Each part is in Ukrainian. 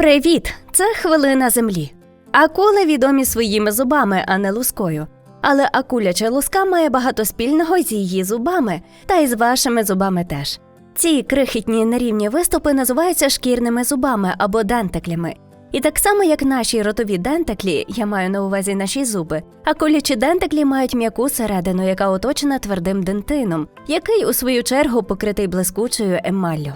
Привіт! Це хвилина землі. Акули відомі своїми зубами, а не лускою. Але акуляча луска має багато спільного з її зубами, та й з вашими зубами теж. Ці крихітні нерівні виступи називаються шкірними зубами або дентеклями. І так само, як наші ротові дентеклі, я маю на увазі наші зуби, акулячі дентеклі мають м'яку середину, яка оточена твердим дентином, який у свою чергу покритий блискучою емаллю.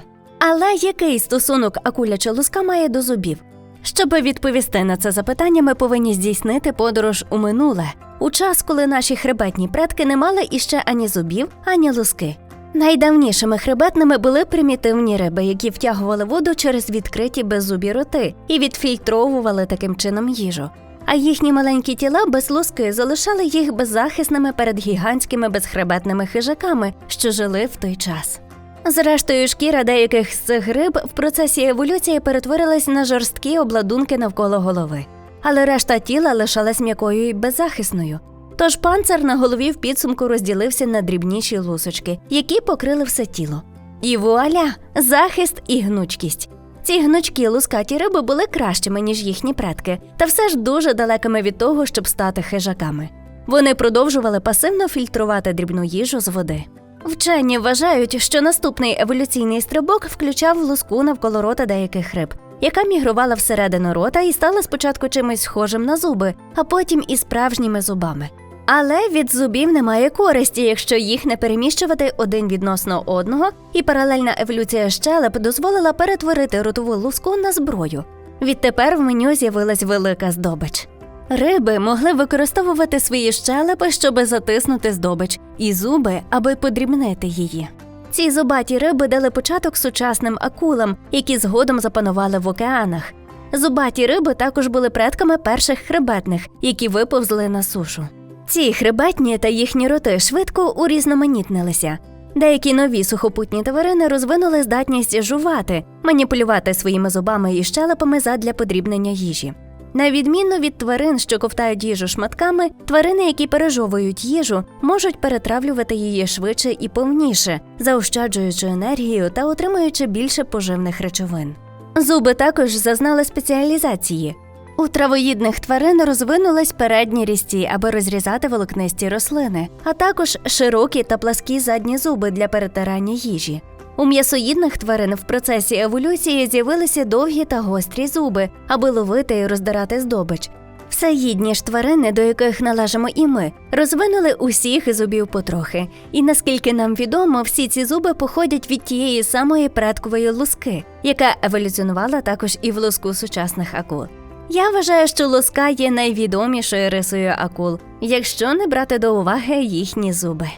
Але який стосунок акуляча луска має до зубів? Щоб відповісти на це запитання, ми повинні здійснити подорож у минуле, у час, коли наші хребетні предки не мали іще ані зубів, ані луски. Найдавнішими хребетними були примітивні риби, які втягували воду через відкриті беззубі роти і відфільтровували таким чином їжу. А їхні маленькі тіла без луски залишали їх беззахисними перед гігантськими безхребетними хижаками, що жили в той час. Зрештою, шкіра деяких з цих риб в процесі еволюції перетворилась на жорсткі обладунки навколо голови, але решта тіла лишалась м'якою і беззахисною. Тож панцир на голові в підсумку розділився на дрібніші лусочки, які покрили все тіло. І вуаля, захист і гнучкість. Ці гнучкі лускаті риби були кращими, ніж їхні предки, та все ж дуже далекими від того, щоб стати хижаками. Вони продовжували пасивно фільтрувати дрібну їжу з води. Вчені вважають, що наступний еволюційний стрибок включав луску навколо рота деяких риб, яка мігрувала всередину рота і стала спочатку чимось схожим на зуби, а потім і справжніми зубами. Але від зубів немає користі, якщо їх не переміщувати один відносно одного, і паралельна еволюція щелеп дозволила перетворити ротову луску на зброю. Відтепер в меню з'явилась велика здобич. Риби могли використовувати свої щелепи, щоби затиснути здобич, і зуби, аби подрібнити її. Ці зубаті риби дали початок сучасним акулам, які згодом запанували в океанах. Зубаті риби також були предками перших хребетних, які виповзли на сушу. Ці хребетні та їхні роти швидко урізноманітнилися. Деякі нові сухопутні тварини розвинули здатність жувати, маніпулювати своїми зубами і щелепами задля подрібнення їжі. На відміну від тварин, що ковтають їжу шматками, тварини, які пережовують їжу, можуть перетравлювати її швидше і повніше, заощаджуючи енергію та отримуючи більше поживних речовин. Зуби також зазнали спеціалізації. У травоїдних тварин розвинулись передні різці, аби розрізати волокнисті рослини, а також широкі та пласкі задні зуби для перетирання їжі. У м'ясоїдних тварин в процесі еволюції з'явилися довгі та гострі зуби, аби ловити і роздирати здобич. Всеїдні ж тварини, до яких належимо і ми, розвинули усіх зубів потрохи. І наскільки нам відомо, всі ці зуби походять від тієї самої предкової луски, яка еволюціонувала також і в луску сучасних акул. Я вважаю, що луска є найвідомішою рисою акул, якщо не брати до уваги їхні зуби.